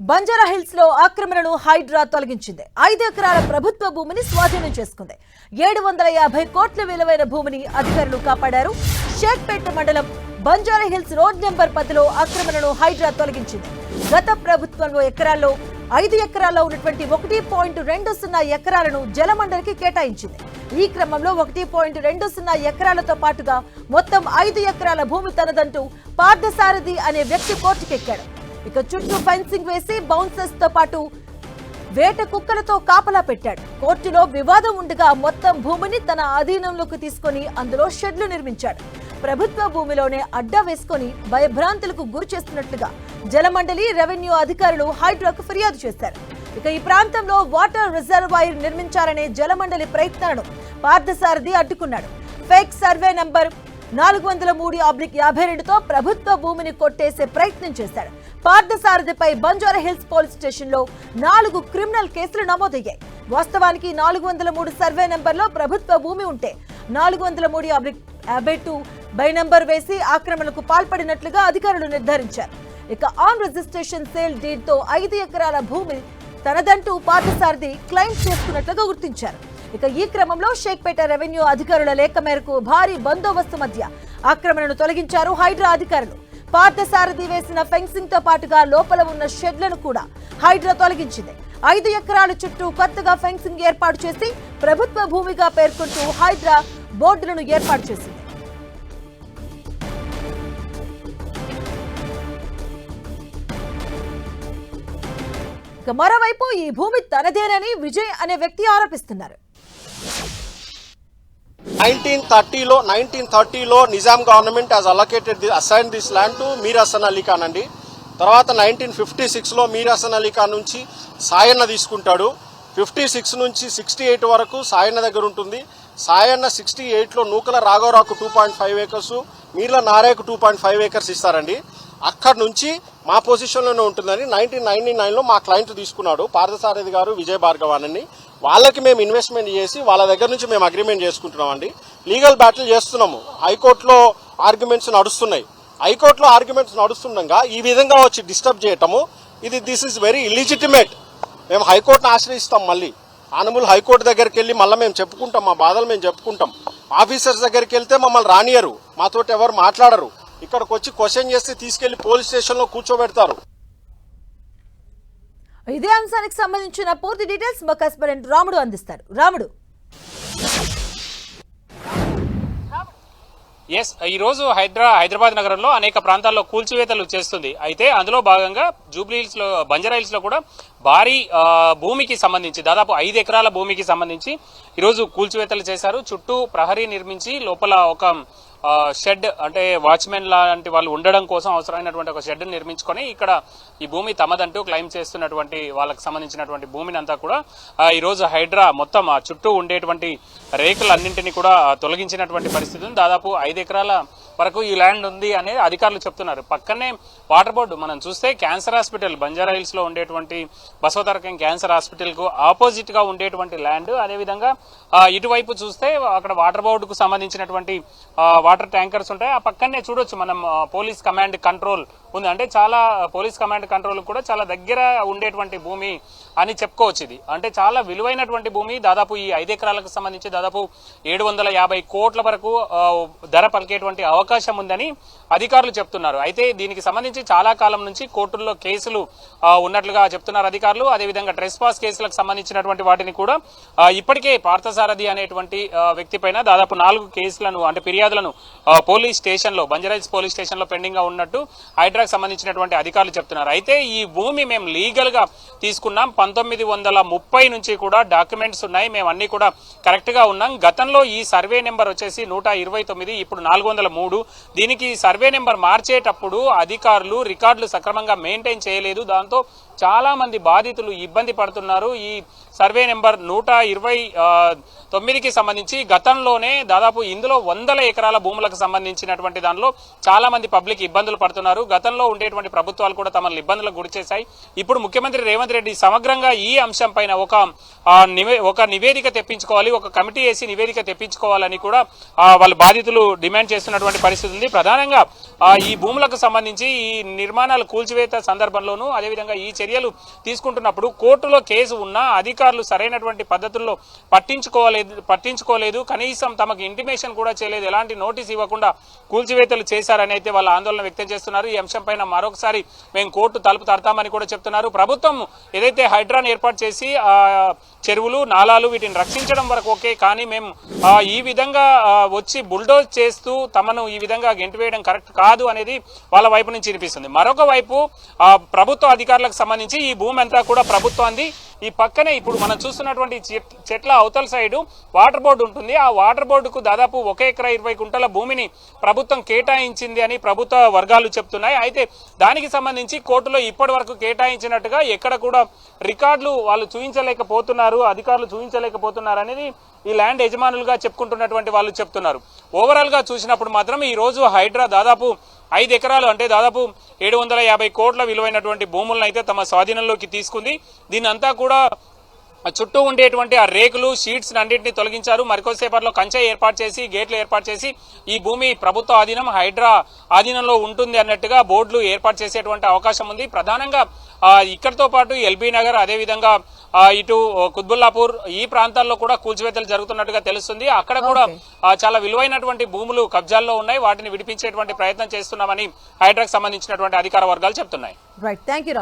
బంజారా హిల్స్లో ఆక్రమణను హైడ్రా తొలగించింది. ఐదు ఎకరాల ప్రభుత్వ భూమిని స్వాధీనం చేసుకుంది. ఏడు వందల యాభై కోట్ల విలువైన భూమిని అధికారులు కాపాడారు. షేక్పేట మండలం బంజారా హిల్స్ రోడ్ నెంబర్ పదిలో ఆక్రమణను హైడ్రా తొలగించింది. గత ప్రభుత్వంలో ఎకరాల్లో ఐదు ఎకరాల్లో ఉన్నటువంటి ఒకటి పాయింట్ రెండు సున్నా ఎకరాలను జలమండలికి కేటాయించింది. ఈ క్రమంలో ఒకటి పాయింట్ రెండు సున్నా ఎకరాలతో పాటుగా మొత్తం ఐదు ఎకరాల భూమి తనదంటూ పార్థసారథి అనే వ్యక్తి కోర్టుకెక్కాడు. ఇక చుట్టూ ఫెన్సింగ్ వేసి బౌన్సర్స్తో పాటు వేట కుక్కలతో కాపలా పెట్టాడు. కోర్టులో వివాదం ఉండగా మొత్తం భూమిని తన అధీనంలోకి తీసుకొని అందులో షెడ్లు నిర్మించాడు. ప్రభుత్వ భూమిలోనే అడ్డా వేసుకొని భయభ్రాంతులకు గురి చేస్తున్నట్లుగా జలమండలి రెవెన్యూ అధికారులు హైడ్రాకు ఫిర్యాదు చేశారు. ఇక ఈ ప్రాంతంలో వాటర్ రిజర్వాయర్ నిర్మించాలనే జలమండలి ప్రయత్నాలను పార్థసారథి అడ్డుకున్నాడు. ఫేక్ సర్వే నంబర్ నాలుగు వందల మూడు ఆబ్లిక్ యాభై రెండుతో ప్రభుత్వ భూమిని కొట్టేసే ప్రయత్నం చేశాడు. పార్థసారథిపై బంజారా హిల్స్ పోలీస్ స్టేషన్లో నాలుగు క్రిమినల్ కేసులు నమోదయ్యాయి. వాస్తవానికి నాలుగు వందల మూడు సర్వే నెంబర్లో ప్రభుత్వ భూమి ఉంటే నాలుగు వందల మూడు ఆబ్లిక్ యాభై టూ బై నంబర్ వేసి ఆక్రమణకు పాల్పడినట్లుగా అధికారులు నిర్ధారించారు. ఇక ఆన్ రిజిస్ట్రేషన్ సేల్ డీడ్తో ఐదు ఎకరాల భూమి తనదంటూ పార్థసారథి క్లెయిమ్ చేసుకున్నట్లుగా గుర్తించారు. ఇక ఈ క్రమంలో షేక్పేట రెవెన్యూ అధికారుల లేఖ మేరకు భారీ బందోబస్తు మధ్య ఆక్రమణను తొలగించారు హైడ్రా అధికారులు. పార్థసారథి వేసిన ఫెన్సింగ్తో పాటుగా లోపల ఉన్న షెడ్లను కూడా హైడ్రా తొలగించింది. ఐదు ఎకరాల చుట్టూ కొత్తగా ఫెన్సింగ్ ఏర్పాటు చేసి ప్రభుత్వ భూమిగా పేర్కొంటూ హైడ్రా బోర్డులను ఏర్పాటు చేసింది. మరోవైపు ఈ భూమి తనదేనని విజయ్ అనే వ్యక్తి ఆరోపిస్తున్నారు. నైన్టీన్ థర్టీలో nineteen థర్టీలో Nizam government has allocated the assign this land to Mir Hasan Ali Khan అండి తర్వాత నైన్టీన్ ఫిఫ్టీ సిక్స్లో మీర్ హసన్ అలీ ఖాన్ నుంచి సాయన్న తీసుకుంటాడు. ఫిఫ్టీ సిక్స్ నుంచి సిక్స్టీ ఎయిట్ వరకు సాయన్న దగ్గర ఉంటుంది. సాయన్న సిక్స్టీ ఎయిట్లో Nukala రాఘవరావుకు two point five acres Meerla నారాయకు two point five acres ఇస్తారండి. అక్కడ నుంచి మా పొజిషన్లోనే ఉంటుందని నైన్టీన్ నైన్టీ నైన్లో మా క్లయింట్ తీసుకున్నాడు. పార్థసారథి గారు విజయ్ భార్గవానని వాళ్ళకి మేము ఇన్వెస్ట్మెంట్ చేసి వాళ్ళ దగ్గర నుంచి మేము అగ్రిమెంట్ చేసుకుంటున్నాం అండి లీగల్ బ్యాటిల్ చేస్తున్నాము హైకోర్టులో ఆర్గ్యుమెంట్స్ నడుస్తున్నాయి. హైకోర్టులో ఆర్గ్యుమెంట్స్ నడుస్తుండగా ఈ విధంగా వచ్చి డిస్టర్బ్ చేయటము ఇది దిస్ ఇస్ వెరీ ఇలిజిటిమేట్ మేము హైకోర్టును ఆశ్రయిస్తాం మళ్ళీ. ఆనములు హైకోర్టు దగ్గరికి వెళ్ళి మళ్ళీ మేము చెప్పుకుంటాం మా బాధలు మేము చెప్పుకుంటాం. ఆఫీసర్స్ దగ్గరికి వెళ్తే మమ్మల్ని రానియరు. మాతోటి ఎవరు మాట్లాడరు. ఇక్కడికి వచ్చి క్వశ్చన్ చేస్తే తీసుకెళ్ళి పోలీస్ స్టేషన్లో కూర్చోబెడతారు. ఇదే అంశానికి సంబంధించిన పూర్తి డీటెయిల్స్ మా కస్పరెంట్ రాముడు అందిస్తారు. రాముడు. ఎస్ ఈ రోజు హైదరా హైదరాబాద్ నగరంలో అనేక ప్రాంతాల్లో కూల్చివేతలు చేస్తుంది. అయితే అందులో భాగంగా జూబ్లీ హిల్స్లో బంజారా లో కూడా భారీ భూమికి సంబంధించి దాదాపు ఐదు ఎకరాల భూమికి సంబంధించి ఈరోజు కూల్చివేతలు చేశారు. చుట్టూ ప్రహరీ నిర్మించి లోపల ఒక షెడ్ అంటే వాచ్మెన్ లాంటి వాళ్ళు ఉండడం కోసం అవసరమైనటువంటి ఒక షెడ్ నిర్మించుకొని ఇక్కడ ఈ భూమి తమదంటూ క్లెయిమ్ చేస్తున్నటువంటి వాళ్ళకి సంబంధించినటువంటి భూమిని అంతా కూడా ఈరోజు ఈ రోజు హైడ్రా మొత్తం ఆ చుట్టూ ఉండేటువంటి రేకులన్నింటినీ కూడా తొలగించినటువంటి పరిస్థితి దాదాపు ఐదు ఎకరాల వరకు ఈ ల్యాండ్ ఉంది అనేది అధికారులు చెప్తున్నారు. పక్కనే వాటర్ బోర్డు మనం చూస్తే క్యాన్సర్ హాస్పిటల్ బంజారా హిల్స్లో ఉండేటువంటి బసవతరకం క్యాన్సర్ హాస్పిటల్కు ఆపోజిట్గా ఉండేటువంటి ల్యాండ్ అదేవిధంగా ఇటువైపు చూస్తే అక్కడ వాటర్ బోర్డుకు సంబంధించినటువంటి వాటర్ ట్యాంకర్స్ ఉంటాయి. ఆ పక్కనే చూడొచ్చు మనం పోలీస్ కమాండ్ కంట్రోల్ ఉంది. అంటే చాలా పోలీస్ కమాండ్ కంట్రోల్ కూడా చాలా దగ్గర ఉండేటువంటి భూమి అని చెప్పుకోవచ్చు ఇది. అంటే చాలా విలువైనటువంటి భూమి దాదాపు ఈ ఐదు ఎకరాలకు సంబంధించి దాదాపు ఏడు వందల యాభై కోట్ల వరకు ధర పలికేటువంటి అవకాశం అవకాశం ఉందని అధికారులు చెప్తున్నారు. అయితే దీనికి సంబంధించి చాలా కాలం నుంచి కోర్టుల్లో కేసులు ఉన్నట్లుగా చెప్తున్నారు అధికారులు. అదేవిధంగా ట్రెస్ పాస్ కేసులకు సంబంధించినటువంటి వాటిని కూడా ఇప్పటికే పార్థసారథి అనేటువంటి వ్యక్తి పైన దాదాపు నాలుగు కేసులను అంటే ఫిర్యాదులను పోలీస్ స్టేషన్లో బంజరైజ్ పోలీస్ స్టేషన్లో పెండింగ్గా ఉన్నట్టు హైడ్రాకు సంబంధించినటువంటి అధికారులు చెప్తున్నారు. అయితే ఈ భూమి మేము లీగల్గా తీసుకున్నాం. పంతొమ్మిది వందల ముప్పై నుంచి కూడా డాక్యుమెంట్స్ ఉన్నాయి. మేము అన్నీ కూడా కరెక్ట్గా ఉన్నాం. గతంలో ఈ సర్వే నెంబర్ వచ్చేసి నూట ఇరవై తొమ్మిది ఇప్పుడు నాలుగు వందల మూడు. దీనికి సర్వే నెంబర్ మార్చేటప్పుడు అధికారులు రికార్డులు సక్రమంగా మెయింటైన్ చేయలేదు. దాంతో చాలా మంది బాధితులు ఇబ్బంది పడుతున్నారు. ఈ సర్వే నెంబర్ నూట ఇరవై తొమ్మిదికి సంబంధించి గతంలోనే దాదాపు ఇందులో వందల ఎకరాల భూములకు సంబంధించినటువంటి దానిలో చాలా మంది పబ్లిక్ ఇబ్బందులు పడుతున్నారు. గతంలో ఉండేటువంటి ప్రభుత్వాలు కూడా తమను ఇబ్బందులకు గురిచేశాయి ఇప్పుడు ముఖ్యమంత్రి రేవంత్ రెడ్డి సమగ్రంగా ఈ అంశం పైన ఒక నివే ఒక నివేదిక తెప్పించుకోవాలి. ఒక కమిటీ వేసి నివేదిక తెప్పించుకోవాలని కూడా వాళ్ళు వాళ్ళ బాధితులు డిమాండ్ చేస్తున్నటువంటి పరిస్థితి ఉంది ప్రధానంగా ఈ భూములకు సంబంధించి ఈ నిర్మాణాలు కూల్చివేత సందర్భంలోనూ అదేవిధంగా ఈ చర్యలు తీసుకుంటున్నప్పుడు కోర్టులో కేసు ఉన్నా అధికారులు సరైనటువంటి పద్ధతుల్లో పట్టించుకోలేదు పట్టించుకోలేదు. కనీసం తమకు ఇంటిమేషన్ కూడా చేయలేదు. ఎలాంటి నోటీస్ ఇవ్వకుండా కూల్చివేతలు చేశారని అయితే వాళ్ళ ఆందోళన వ్యక్తం చేస్తున్నారు. ఈ అంశం పైన మరొకసారి మేము కోర్టు తలుపు తడతామని కూడా చెప్తున్నారు. ప్రభుత్వం ఏదైతే హైడ్రాన్ ఏర్పాటు చేసి చెరువులు నాలాలు వీటిని రక్షించడం వరకు ఓకే. కానీ మేము ఈ విధంగా వచ్చి బుల్డోజ్ చేస్తూ తమను ఈ ఈ విధంగా గెంటివేయడం కరెక్ట్ కాదు అనేది వాళ్ళ వైపు నుంచి వినిపిస్తుంది. మరొక వైపు ప్రభుత్వ అధికారులకు సంబంధించి ఈ భూమి అంతా కూడా ప్రభుత్వాన్ని ఈ పక్కనే ఇప్పుడు మనం చూస్తున్నటువంటి చెట్- చెట్ల అవతల సైడు వాటర్ బోర్డు ఉంటుంది. ఆ వాటర్ బోర్డుకు దాదాపు ఒక ఎకరా ఇరవై కుంటల భూమిని ప్రభుత్వం కేటాయించింది అని ప్రభుత్వ వర్గాలు చెప్తున్నాయి. అయితే దానికి సంబంధించి కోర్టులో ఇప్పటి వరకు కేటాయించినట్టుగా ఎక్కడ కూడా రికార్డులు వాళ్ళు చూపించలేకపోతున్నారు అధికారులు చూపించలేకపోతున్నారు అనేది ఈ ల్యాండ్ యజమానులుగా చెప్పుకుంటున్నటువంటి వాళ్ళు చెప్తున్నారు. ఓవరాల్గా చూసినప్పుడు మాత్రం ఈ రోజు హైడ్రా దాదాపు ఐదు ఎకరాలు అంటే దాదాపు ఏడు వందల యాభై కోట్ల విలువైనటువంటి భూములను అయితే తమ స్వాధీనంలోకి తీసుకుంది. దీనంతా కూడా చుట్టూ ఉండేటువంటి ఆ రేకులు షీట్స్ అన్నింటినీ తొలగించారు. మరికొద్దిసేపట్లో కంచె ఏర్పాటు చేసి గేట్లు ఏర్పాటు చేసి ఈ భూమి ప్రభుత్వ ఆధీనం హైడ్రా ఆధీనంలో ఉంటుంది అన్నట్టుగా బోర్డులు ఏర్పాటు చేసేటువంటి అవకాశం ఉంది. ప్రధానంగా ఇక్కడితో పాటు ఎల్బీ నగర్ అదేవిధంగా ఇటు కుత్బుల్లాపూర్ ఈ ప్రాంతాల్లో కూడా కూల్చివేతలు జరుగుతున్నట్టుగా తెలుస్తుంది. అక్కడ కూడా చాలా విలువైనటువంటి భూములు కబ్జాల్లో ఉన్నాయి. వాటిని విడిపించేటువంటి ప్రయత్నం చేస్తున్నామని హైడ్రాకు సంబంధించినటువంటి అధికార వర్గాలు చెప్తున్నాయి. Right thank you